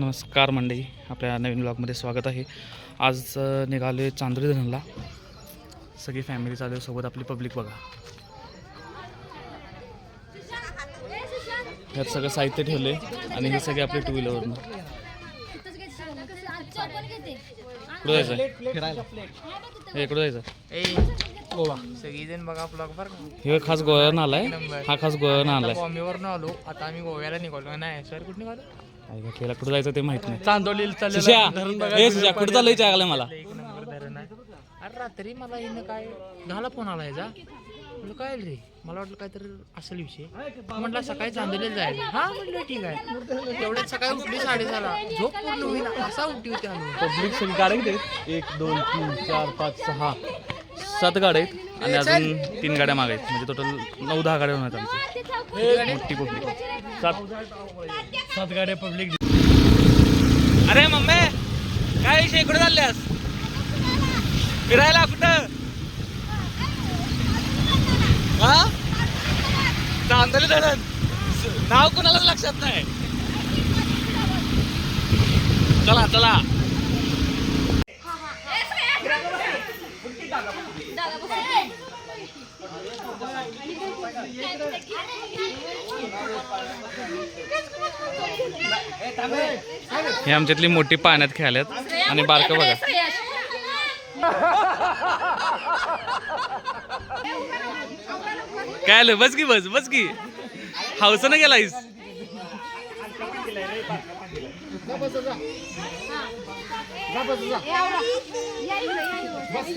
नमस्कार मंडळी आपल्या नवीन ब्लॉगमध्ये स्वागत आहे. आज निघालो आहे चांदोली धरणला सगळी फॅमिली चालू आहे सोबत आपली पब्लिक बघा. यात सगळं साहित्य ठेवले आणि हे सगळे आपले टू व्हीलरवरनं कुठं जायचं हे कुठं जायचं गोवा. सगळीजण बघा ब्लॉग बरं का? हे खास गोव्यावरून आलाय. हा खास गोव्यावरून आलाय. बॉम्बेवरून आलो. आता आम्ही गोव्याला निघालो नाही सर कुठे निघालो? काय खेळा कुठं जायचं ते माहीत नाही. चांदोली सुशा हे सुशा कुठं चाललंय विचारायला मला? एक नंबर धरण आहे अरे रात्री मला हिनं काय दहाला फोन आला ह्याचा. म्हटलं काय रे? मला वाटलं काय तर असेल विषय. म्हटलं सकाळी चांदोलीला जायचं. हा म्हटलं ठीक आहे. तेवढ्यात सकाळी उठली साडेसहाला. झोप पूर्ण होईल असा उठली होती आलो पब्लिक गाड्या किती आहेत एक दोन तीन चार पाच सहा. सात गाड्या आहेत आणि अजून तीन गाड्या माग आहेत. म्हणजे टोटल नऊ दहा गाड्या होणार आमची मोठी पब्लिक सात. सात गाड्या पब्लिक अरे मम्मी काय विषय? कुठे चालल्यास? फिरायला कुठं? हा? चांदली धरण नाव कुणालाच लक्षात नाही. चला चला. हे आमच्यातली मोठी पाण्यात खेळाल्यात आणि बारकं बघा. काय आलं? बस की बस बस की. हावसानं गेलायस. केस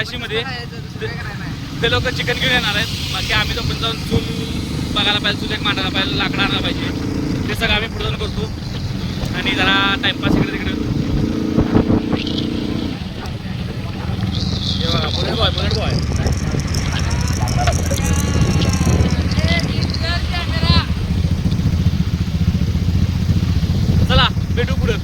काशीमध्ये ते लोक चिकन घेऊन येणार आहेत. बाकी आम्ही तो पण जाऊन चूल बघायला पाहिजे चूल एक मांडायला पाहिजे लाकडं आणायला पाहिजे. ते सगळं आम्ही पुढे जाऊन करतो. आणि जरा टाइमपास इकडे तिकडे हे बघा बुलेट बॉय बुलेट बॉय चला भेटू पुढं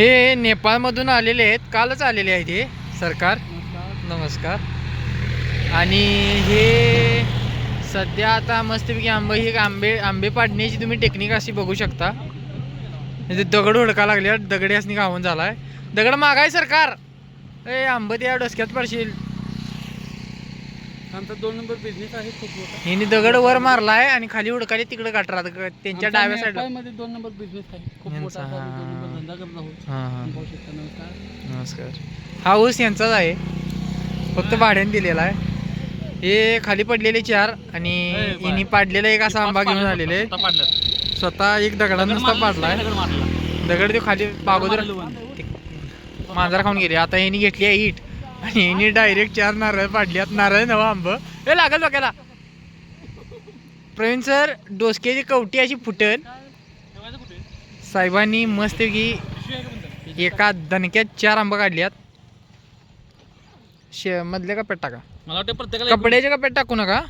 हे नेपाळमधून आलेले आहेत. कालच आलेले आहेत हे सरकार. नमस्कार. आणि हे सध्या आता मस्तपैकी आंबे ही आंबे आंबे पाडण्याची तुम्ही टेक्निक अशी बघू शकता. म्हणजे दगड हुडका लागले दगडी असणी गावून आहे दगड मागाय सरकार. ए आंबे त्या डोसक्यात पडशील. आमचा दोन नंबर बिझनेस आहे खूप मोठा हिने दगड वर मारलाय आणि खाली हुडकाले तिकडे गाठरात त्यांच्या डाव्या साईडला मध्ये दोन नंबर बिझनेस आहे खूप यांचा, मोठा आहे. दोन नंबर. धंदा करत आहोत हां हां पाहू शकता नमस्कार नमस्कार हा ऊस यांचाच आहे फक्त भाड्याने दिलेला आहे हे खाली पडलेले चार आणि ए. यांनी पाडलेला एक असा आंबा घेऊन आलेले आहेत. स्वतः एक दगडात दगड नुसता मारला, पाडलाय दगड मारला. दगड ते खाली बागोदर. मांजर खाऊन गेले आता यांनी घेतली आहे इट आणि डायरेक्ट चार नारळ पाडल्यात. नारळ नवा आंब. हे लागल बघायला प्रवीण सर डोसक्याची कवटी अशी फुटन? साहेबांनी आहे का? एका दणक्यात चार आंबा काढल्यात. शे मधल्या कप्यात टाका. मला वाटतं प्रत्येकाला एक- कपड्याच्या कप्यात टाकू नका.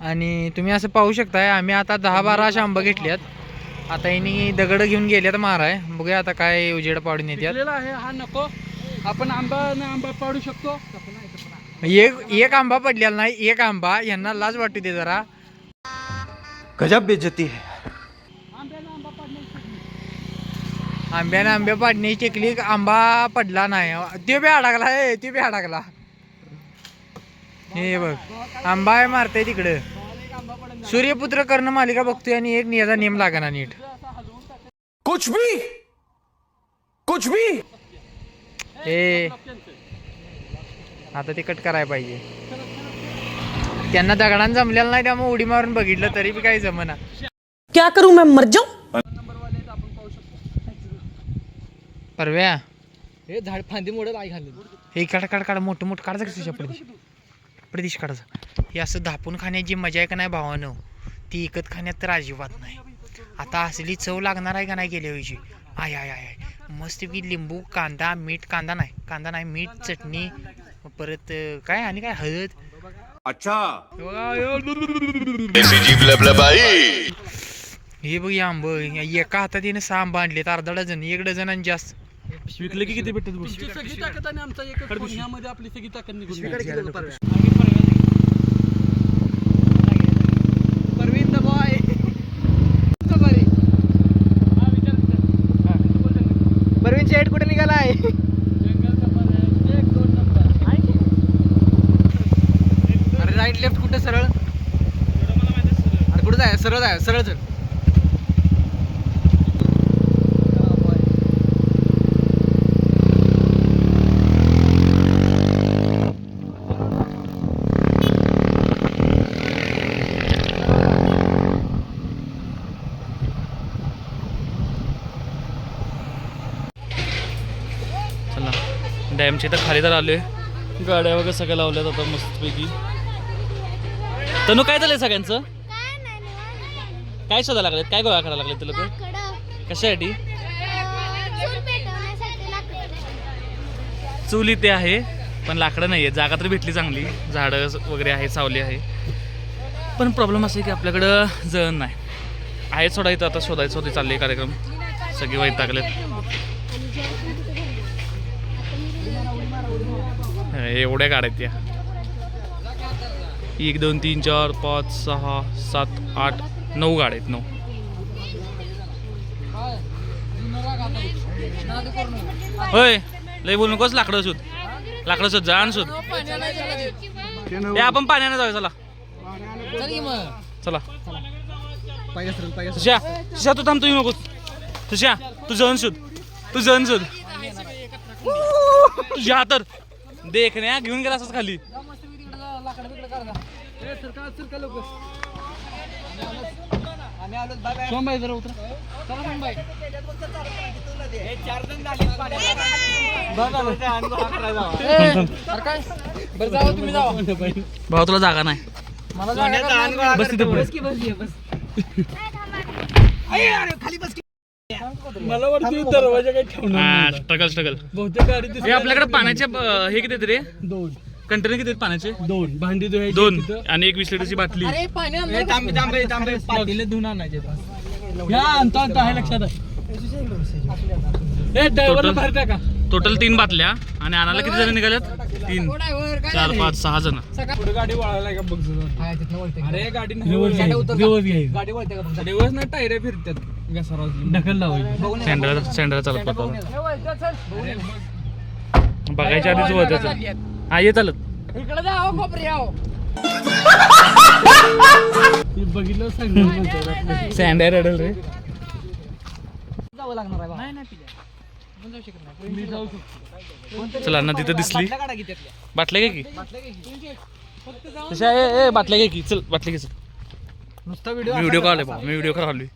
आणि तुम्ही असं पाहू शकताय आम्ही आता दहा बारा अशा आंबा घेतल्यात. आता यांनी दगड घेऊन गेल्यात माराय. बघूया आता काय उजेड पाडून आहे हा नको. आपण आंबा न आंबा पाडू शकतो? एक एक आंबा पडलेला नाही एक आंबा यांना लाज वाटू दे जरा. गजब बेइज्जती है. आंब्याने आंब्या पाडण्याची टेकली आंबा पडला नाही. ते बी अडकला हे ते बी अडकला. हे बघ आंबा आहे मारतय तिकडं. सूर्यपुत्र कर्ण मालिका बघतोय आणि एक याचा नेम लागना नीट. कुछ भी कुछ भी. हे. आता ते कट करायला पाहिजे. त्यांना दगडान जमलेलं नाही त्यामुळे उडी मारून बघितलं तरी बी काही जमना. क्या करूं मैं? मर जाऊं? परव्या. हे झाड फांदी मोडत आई खाली हे काढ काढ काढ मोठं मोठं काढायचं कसं तुझ्या प्रदेश प्रदेश काढायचं हे असं धापून खाण्याची मजा आहे का नाही भावानं? ती इकत खाण्यात तर अजिबात नाही. आता असली चव लागणार आहे का नाही गेल्या वेळची आय आय आय आय. मस्तपैकी लिंबू कांदा मीठ कांदा नाही कांदा नाही मीठ चटणी परत काय आणि काय? हळद. अच्छा. हे बघ हे आंब एका हातात येणं सहा आंबा आणलेत अर्धा डझन एक डझन आणि जास्त. विकले की किती भेटतात बघ. सगळी ताकद आणि आमचा ह्यामध्ये आपली सगळी ताकद निघून कुठे निघालाय अरे राईट लेफ्ट कुठं सरळ? अरे कुठं जाय? सरळ जाय सरळ चल डॅमच्या इथं खाली तर आलोय. गाड्या वगैरे सगळ्या लावल्यात आता मस्तपैकी. तनु काय झालंय सगळ्यांचं? काय शोधा शोधायला लागलेत? काय गोळा करायला लागले तुला लाकडं. कशासाठी? चूल इथे आहे पण लाकडं नाही आहे जागा तर भेटली चांगली. झाडं वगैरे आहे सावली आहे. पण प्रॉब्लेम असा आहे की आपल्याकडं जळण नाही. आहे सोडा इथं आता शोधायचं होते चालले कार्यक्रम. सगळे वाईट हे एवढ्या गाड्या आहेत त्या एक दोन तीन चार पाच सहा सात आठ नऊ गाड्या आहेत नऊ. होय लय बोलू नकोस लाकडं शोध. लाकडं शोध जाण शोध. ते आपण पाण्यानं जाऊया चला. चला. सुशा तुझ्या तू थांब तुम्ही येऊ नकोस. सुशा तू जण शोध. तू जण शोध. तुझ्या तर देख ना घेऊन गेला असंच खाली. सोमबाई जरा उतरा. भाऊ तुला जागा नाही. मला बस तिथे पुढे. मला वाटतं दरवाजा काही ठेवणार स्ट्रगल स्ट्रगल बहुतेक गाडी हे आपल्याकडे पाण्याचे अं, हे किती आहेत रे? दोन. कंटेनर किती आहेत पाण्याचे? दोन. भांडी धुवायची दोन तिथं. आणि एक वीस लिटरची बाटली. धुवून आणायचे ह्या आणता आणता आहे लक्षात आहे. ए ड्रायव्हरला Total? बाहेर टाका. टोटल तीन बाटल्या आणि आणायला किती जण निघाल्यात? तीन. चार पाच सहा जण. पुढे गाडी वळायला का बघ जरा. अरे गाडी नाही रिवर्स गाडी वळते का रिवर्स नाही टायर फिरतात घसारावरची. ढकल लावायची. सँडर सँडर चालत होता बघायच्या आधीच हा ये चालत. इकडे जा खोपरी हे. बघितलं सांग सँडर अडल रे. आपण जाऊ शकत नाही. मी जाऊ शकतो चला नदी तर दिसली. की बाटल्या घे की. तशा ए ए बाटल्या घे की. चल बाटल्या घे चल. नुसता मी व्हिडिओ काढले बा मी व्हिडिओ काढलोय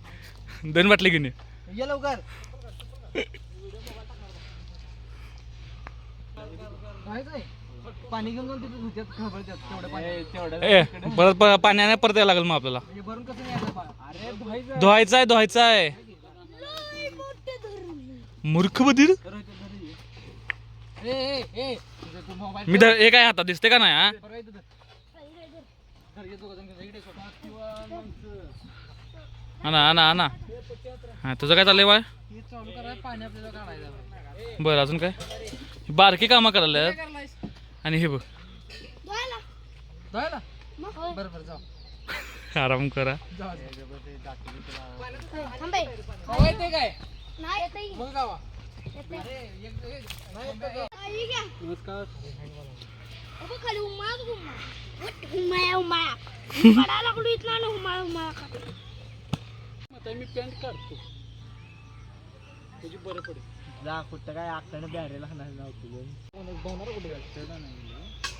दोन घेऊन ये. ये लवकर. पाणी घेऊन तिथे परत पाण्याने परत यायला लागेल मग आपल्याला. अरे धुवायचं. आहे धुवायचा आहे मूर्ख बधीर मी धर एक आहे हातात दिसते का नाही हा? आणा आणा आणा. हा तुझं काय चाललंय बाय हे चालू करा पाणी आपल्याला काढायचं आहे. बरं अजून काय? बारकी कामं करायला काय आणि हे बघ. आराम करा. येते काय? नाही. मग गावा. अरे एक एक- नाही. नमस्कार अगं खाली उमाळाच उमाळा. उठ, उमाळा, उमाळा. पडायला लागलो इथनं आणि उमाळा, उमाळा खाली. आता मी पॅन्ट काढतो तुझी बरं पडेल जा कुठं काय आकडे बॅरेला नाही जाऊ तुझं बनवणार कुठे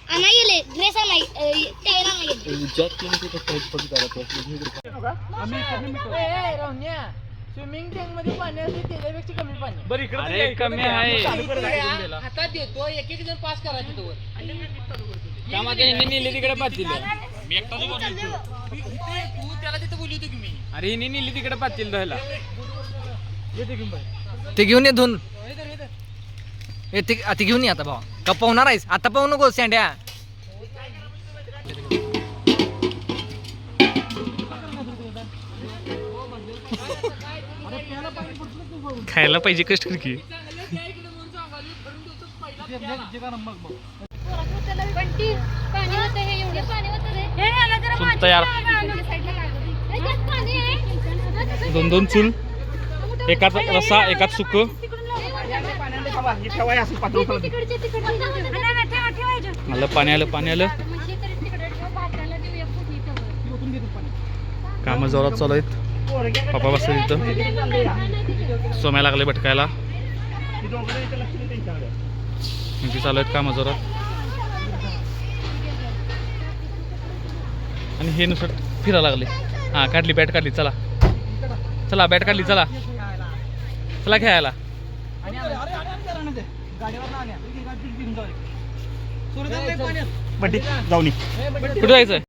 आणा गेले ड्रेस आणा गेले स्विमिंग टँकमध्ये पाणी असते त्याच्यापेक्षा कमी पाणी. बरं इकडे कमी आहे. हातात देतो एक एक जण पास करायचं तोवर नेली तिकडे पातील तू त्याला तिथं बोलली होती की मी. अरे हिने नेली तिकडे पातील धुवायला. ते घेऊन ये दोन ए ते ते घेऊन ये आता भावा. का पाहुणार आहेस? आता पाहू नको सँड्या खायला पाहिजे कष्ट की. तयार. दोन दोन चूल. एकाच रसा एकाच सुक मला आलं पाणी आलं पाणी आलं. कामं जोरात चालू आहेत. पप्पा बसले तिथं. सोम्या लागले भटकायला. म्हणजे चालू आहेत कामं जोरात. आणि हे नुसतं फिरायला लागले. हां काढली बॅट काढली चला. चला बॅट काढली चला. चला खेळायला. कुठे जायचंय?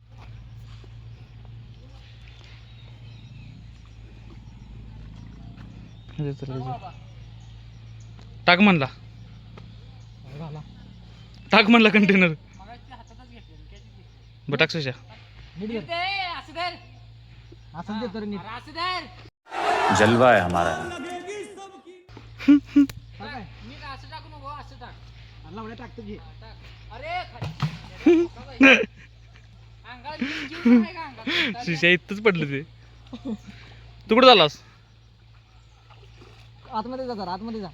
टाक म्हणला. टाक म्हणला कंटेनर बटाक सुशा. असं धर असं दे तर नीट. अरे असं धर जलवा है हमारा? सुशा इथंच पडलं ते. तू कुठं झालास आतमध्ये जा जरा आतमध्ये जा.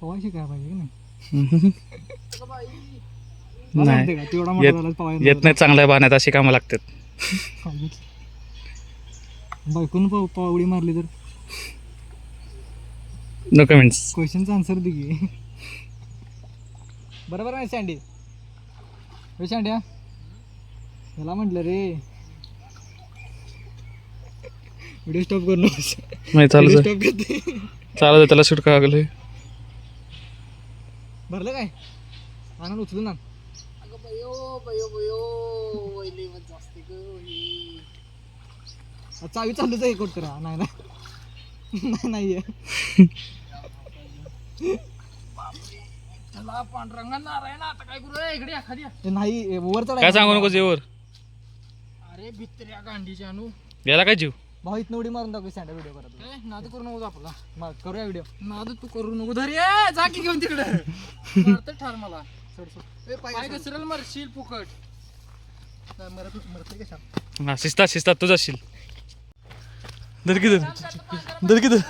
पवायला शिकायला पाहिजे की नाही? नाही. माहिती का, तेवढा मोठा झाला येत पवायला येत नाही चांगल्या बाण्यात अशी कामं लागतात. बायकून पाव पावडी मारली तर? नो कमेंट्स क्वेश्चनचा आन्सर दे की. बरोबर आहे सँडी? हे सँड्या? ह्याला म्हटलं रे. व्हिडिओ स्टॉप करू नकोस. नाही चालू स्टॉप करते. चालू दे त्याला शूट का लागले? भरलं काय? आणून उचलून ना अगं बयो बयो बयो वैली मत जास्ती ग ही. चावी चालूच आहे कोट करा. नाही ना नाही नाहीये चला पांढरंगा नारायण आता काय करू? रे? इकडे नाही वर चढायचं काय सांगू नको जेवर अरे भित्र्या गांडीच्या आणू याला काय जीव? भाऊ इथनं उडी मारून दाखव सँड्या व्हिडिओ करत ए, नाद करू नको आपला मग करूया व्हिडिओ नाद तू करू नको. धर ये जा की घेऊन तिकडे. मारतं ठार मला. ए, पाय घसरल. मरशील फुकट. मरत मरते कशा हा शिस्तात शिस्तात तुझा असशील दर की दर दर की दर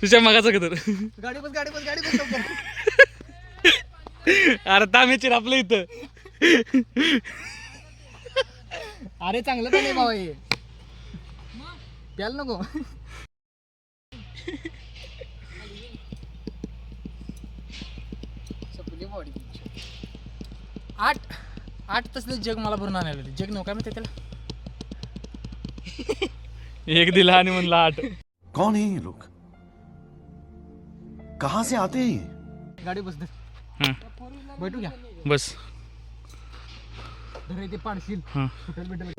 तुझ्या मागाचा कदर गाडी बस गाडी बस गाडी बस लवकर. अरे तामेचीर आपलं इथं. अरे चांगलं तर नाही भाऊ हे. प्यायला नको. सपली बॉडी आठ आठ तसलं जग मला भरून आणायला लागले. जग नव्ह काय म्हणते त्याला? एक दिला आणि म्हणला आठ. कौन है ये लोग? कहां से आते हैं ये? गाडी बस धर हं, बैठू घ्या बस. धर ते पाडशील. हं. हॉटेल बिटेल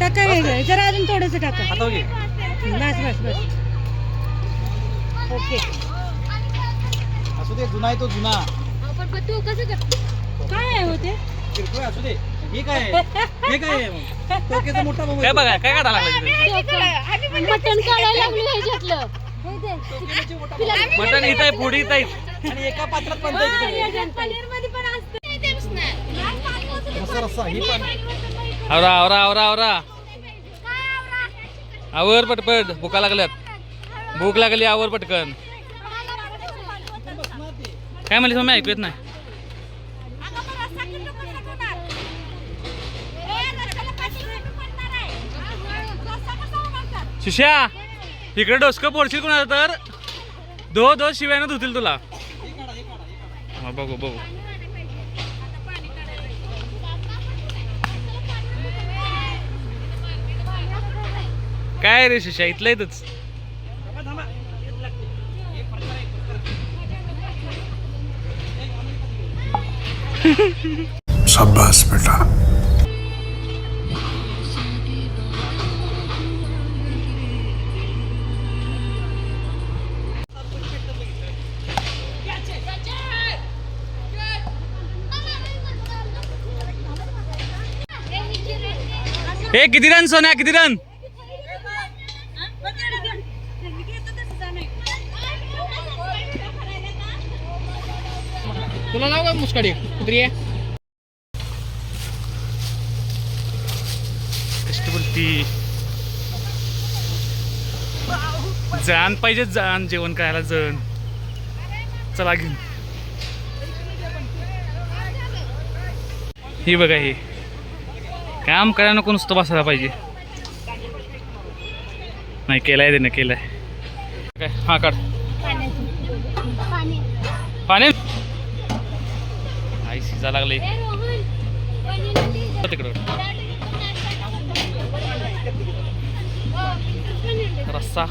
टाका वेगळं. जरा अजून थोडस टाका. आता घे. बस बस बस. ओके. असू दे जुना आहे तो जुना. पण तू कसं काय आहे हो ते? किरकोळ असू दे. हे काय आहे? हे काय आहे? मग टोकेचा मोठा मोबाईल काय बघा काय काढा लागला तिथे? मटण काढायला लागलो ह्याच्यातलं. मटण इथं आहे पुढे इथं आहे. आणि एका पात्रात पण पनीर रस्सा ही पण आवरा आवरा आवरा आवरा. आवर? पटपट भुका लागल्यात. भूक लागली आवर पटकन. काय म्हणलीस मम्मी ऐकू येत नाही. शिष्या इकडे डोसकं पोडशील कोणाला तर? दो दो शिव्यानं धुतील तुला. हा बघू बघू. काय रे शिष्या इथलं येतच शाबाश बेटा. हे किती रन सोन्या किती रन तुला नाव काय मुस्काडी. कुत्री आहे. कष्ट बोलती जाण पाहिजे जाण जेवण करायला जण. चला घेऊन. ही बघा हे. काम करायला नको नुसतं बसायला पाहिजे. नाही केलाय त्याने केलाय. काय हा काढ. पाणी? शिजा लागले. ए रोहन पाणी तिकडं. रस्सा.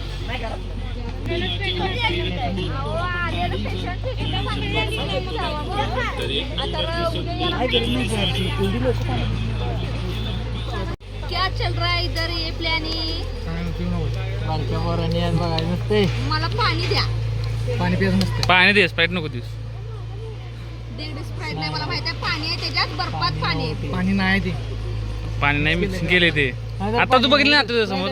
क्या चल रहा है इधर ये प्लॅनिंग मला पाणी द्या. पाणी प्यायचं नसते. पाणी दे स्प्राईट नको दिस दीड स्प्राईट नाही मला माहिती आहे. पाणी आहे त्याच्यात बर्फात पाणी आहे पाणी नाही ते. पाणी नाही मिक्सिंग केले ते. आता तू बघितलं ना तुझ्या समोर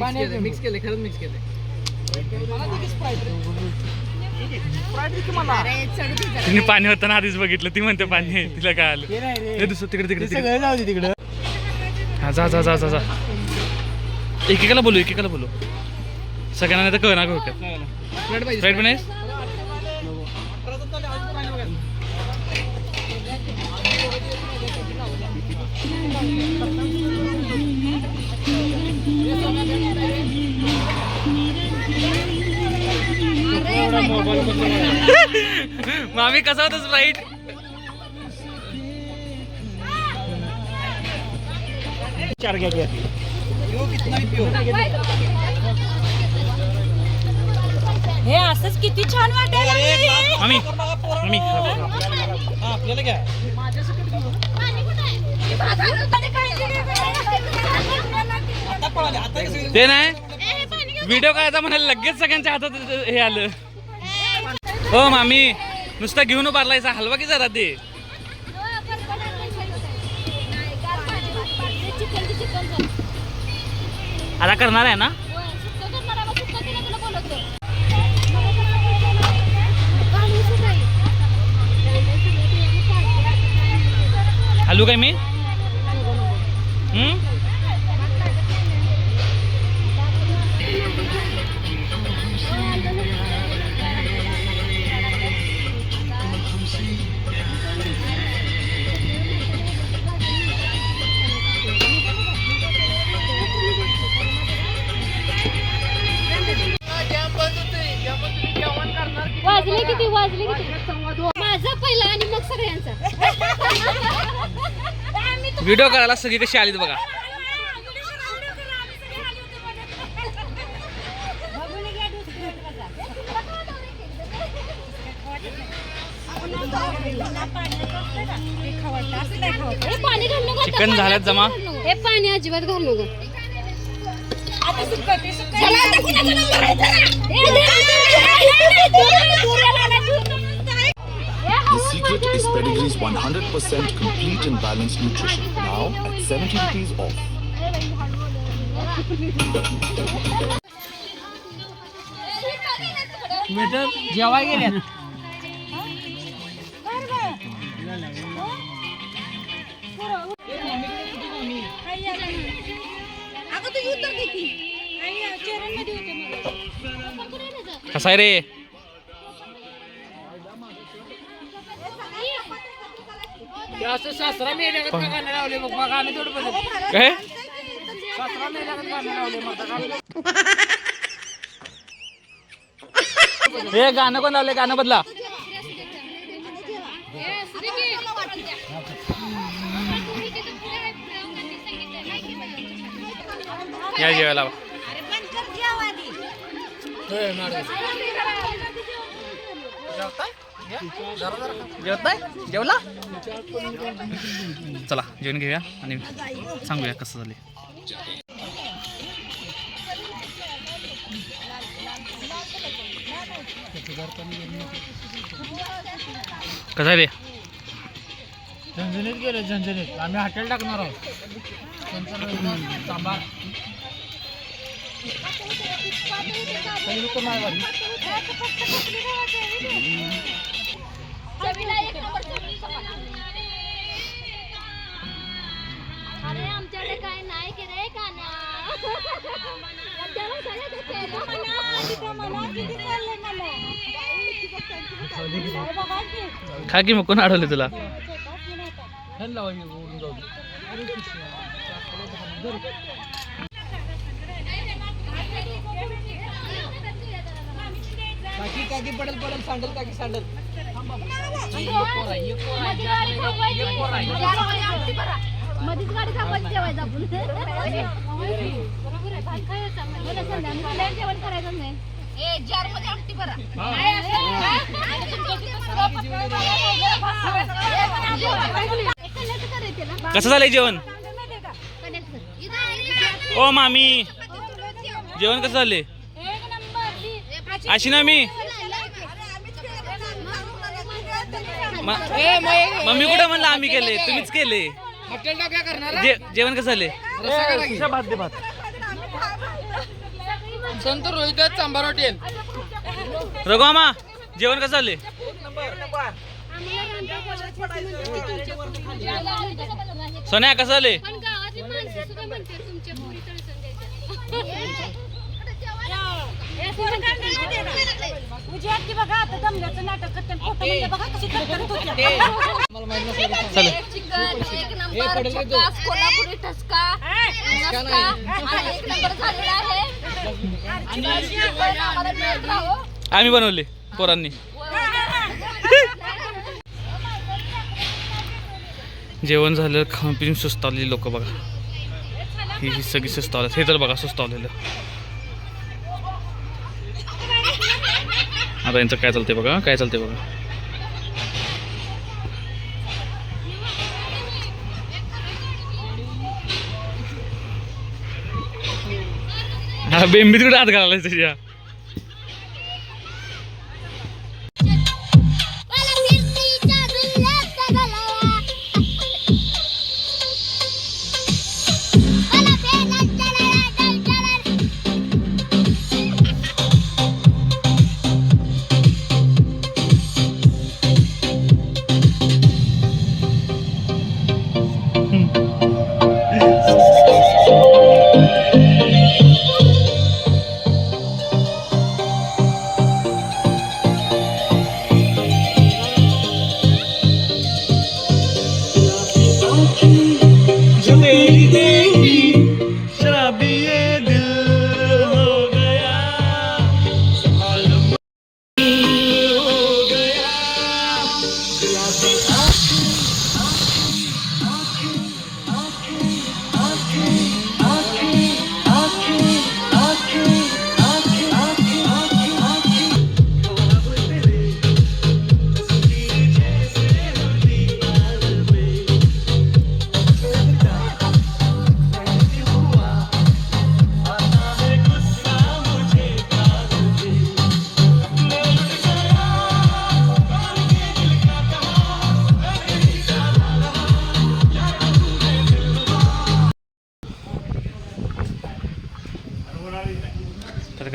पाणी मिक्स केले खरंच मिक्स केले अरे चढ दे जरा. तिने पाणी होताना आधीच बघितलं. ती म्हणते पाणी आहे. तिला काय आलं हे दुसरं तिकडे तिकडे तिकडे. सगळं जाऊ दे तिकडं. हा जा जा जा जा जा. एकेकाला बोलू एकेकाला बोलू. सगळ्यांना नाही तर कळना का प्लेट पाहिजे स्प्राईट पण आहे मामी कसा होता स्प्राईट चार घ्या हे असंच किती छान वाटेल मामी मामी. हा आपल्याला घ्या. हे ते नाही? व्हिडिओ काढायचा म्हणाले लगेच सगळ्यांच्या हातात हे आलं. हो मामी. नुसतं घेऊन उभारलायचा हलवा की जरा ते? आता करणार आहे ना? हलू काय मी? हम्म? माझा पहिला आणि मग सगळ्यांचा. व्हिडिओ करायला सगळी कशी आलीत बघा. हे पाणी घालू नको चिकन झाल्यात जमा. हे पाणी अजिबात घालू नको. The secret is Pedigree's 100% complete and balanced nutrition. Now at 70 rupees off. Waiter जेवाय होते कसा आहे रे असं सासरा मेल्यागत का गाणं लावले बघ मग आम्ही थोडं बघत काय? सासरा मेल्यागत गाणं लावले मग हे गाणं कोण लावलंय? गाणं बदला. या जेवायला जेवत नाही? जेवला? चला जेवण घेऊया आणि सांगूया कसं झाले कसं आहे रे झणझणीत गेलो झणझणीत. आम्ही हॉटेल टाकणार आहोत. सांबार. अरे आमच्याकडे काय नाही की रे काना त्याला सगळं ते केलं. खा की मग कोण अडवले तुला? काकी काकी पडेल पडेल सांडल काकी सांडल. मधीच गाडी थांबायची जेवायचं आपण जेवण करायचं नाही कसं झालंय जेवण? ओ मामी. जेवण कसं झाले अशी ना मी म- मम्मी कुठे म्हणलं आम्ही केले? तुम्हीच केले. जे जेवण कसं झाले भात दे भात. संत रोहित सांबार हॉटेल. रघुमामा जेवण कसं झाले सोन्या कसं झाले बघा आता दमल्याचं नाटक करते फोटो म्हणजे बघा कशी करतात होत्या चल चिकन एक नंबर कोल्हापुरी ठसका नसका आणि एक नंबर झालेला आहे आम्हाला मिळत राहो. आम्ही बनवले पोरांनी. जेवण झालं खाऊन पिऊन सुस्तावलेली लोक बघा. ही ही सगळी सुस्तावले हे तर बघा सुस्तावलेलं. आता यांचं काय चालतंय बघा काय चालतंय बघा. हा बेंबीत कुठे हात घालायला त्याच्या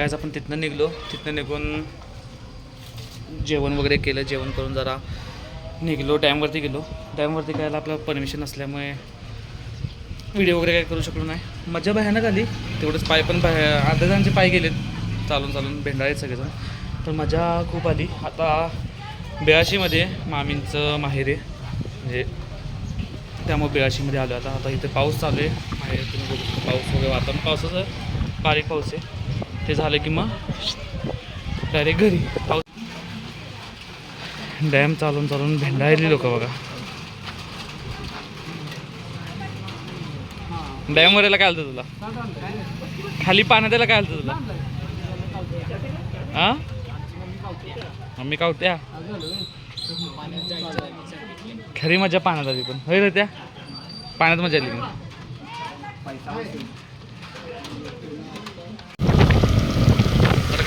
कायच आपण तिथनं निघलो. तिथनं निघून जेवण वगैरे केलं. जेवण करून जरा निघलो. डॅमवरती गेलो. डॅमवरती काय आपल्याला परमिशन असल्यामुळे व्हिडिओ वगैरे काय करू शकलो नाही. मजा भयानक आली. तेवढंच पाय पण बाहेर अर्ध्या जणांचे पाय गेलेत. चालून चालून भेंडाळेत सगळेजण. तर मजा खूप आली. आता बेळाशीमध्ये मामींचं माहेर आहे. म्हणजे त्यामुळे बेळाशीमध्ये आलो आता आता इथे पाऊस चालू आहे. माहेर तुम्ही बघू पाऊस वगैरे वातावरण पावसाचं बारीक पाऊस आहे. ते झालं की मग डायरेक्ट घरी. पाऊस डॅम चालून चालून भेंडायली लोक बघा. डॅम वरायला काय आलं तुला? खाली पाण्यात यायला काय आलं तुला? हा मम्मी कावत्या? खरी मजा पाण्यात आली पण. होय रे त्या? पाण्यात मजा आली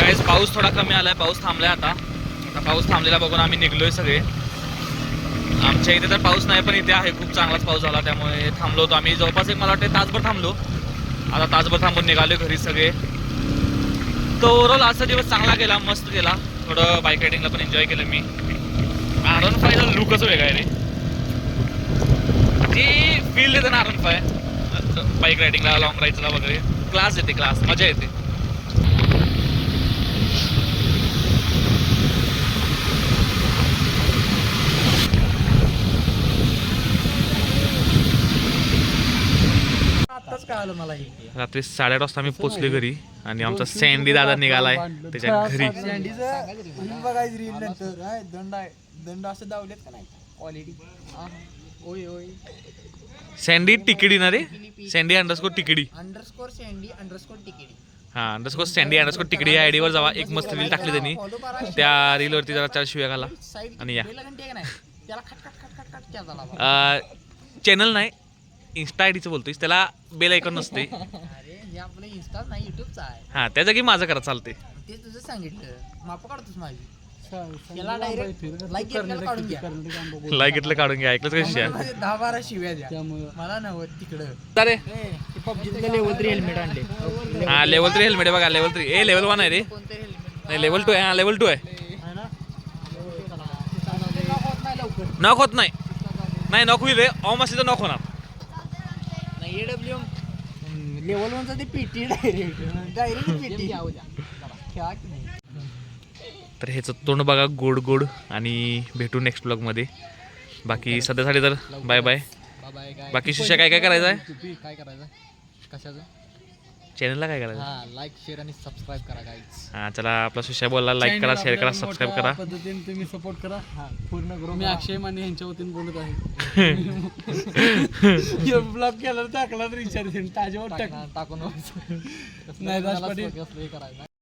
तर पाऊस थोडा कमी आलाय पाऊस थांबलाय आता. आता पाऊस थांबलेला बघून आम्ही निघलोय सगळे. आमच्या इथे तर पाऊस नाही पण इथे आहे. खूप चांगलाच पाऊस झाला त्यामुळे थांबलो होतो आम्ही. जवळपास एक मला वाटतं तासभर थांबलो. आता तासभर थांबून निघालो घरी सगळे. तो ओव्हरऑल आजचा दिवस चांगला गेला मस्त गेला. थोडं बाईक रायडिंगला पण एन्जॉय केलं मी. आरन फायचा लुकच वेगळा आहे रे? जी फील देते ना आरन फाय बाईक रायडिंगला लॉंग राईडला वगैरे. क्लास येते क्लास मजा येते. आताच आलं मला हे? रात्री साडेआठ वाजता आम्ही पोचले घरी आणि आमचा सँडी दादा निघालाय त्याच्या घरी. बघायचं रील नंतर. काय दंड आहे? दंड असं दावलेत का नाही? क्वालिटी ओय ओय. सँडी तिकिडी ना रे? सँडी अंडरस्कोर तिकिडी. अंडरस्कोर सँडी अंडरस्कोर तिकिडी. हा अंडरस्कोर सँडी अंडरस्कोर तिकिडी. या आयडीवर जावा. एक मस्त रील टाकली त्यांनी. त्या रीलवरती जरा चार शिव्या घाला. साईड आणि या. घंटे का नाही? त्याला खट खट खट खट खट केला झाला चॅनल नाही. इन्स्टा आय डीचं बोलतोय त्याला बेल ऐकून नसते. अरे हे आपलं इन्स्टा नाही युट्यूबचा आहे. हा त्या जागी माझं करा चालते ते तुझं सांगितलं. माप काढतोस माझी. त्याला डायरेक्ट लाईक घेतल्याला काढून घ्या. लाईक घेतलं काढून घ्या ऐकलं का शिया माझे दहा बारा शिव्या द्या. मला नव्हत तिकडं. अरे पबजीतलं लेवल थ्री हेल्मेट आणले. हा लेवल थ्री हेल्मेट आहे बघा level three A level one आहे रे. कोणते हेल्मेट नाही लेवल टू आहे हा लेवल टू आहे. नॉक होत नाही. नाही नॉक होईल रे. ऑम असली तर नॉक होणार नाही एडब्ल्यू लेवल वनचं ते पीटी डायरेक्ट डायरेक्ट पीटी खेळा की नाही? तर ह्याचं तोंड बघा गोड गोड आणि भेटू नेक्स्ट ब्लॉगमध्ये बाकी सध्यासाठी तर बाय बाय बाय बाकी शिष्य काय काय करायचं आहे काय करायचं कशाचं? चॅनलला काय करायचं हा लाईक शेअर आणि सबस्क्राईब करा गाईज हा चला आपला शिष्य बोलला लाईक करा शेअर करा सबस्क्राईब करा पद्धतीने तुम्ही सपोर्ट करा हा पूर्ण करू मी अक्षय माने यांच्या वतीने बोलत आहे ब्लॉग केला टाकला तर विचार ताजेवर टाक टाकून नाही. करायचं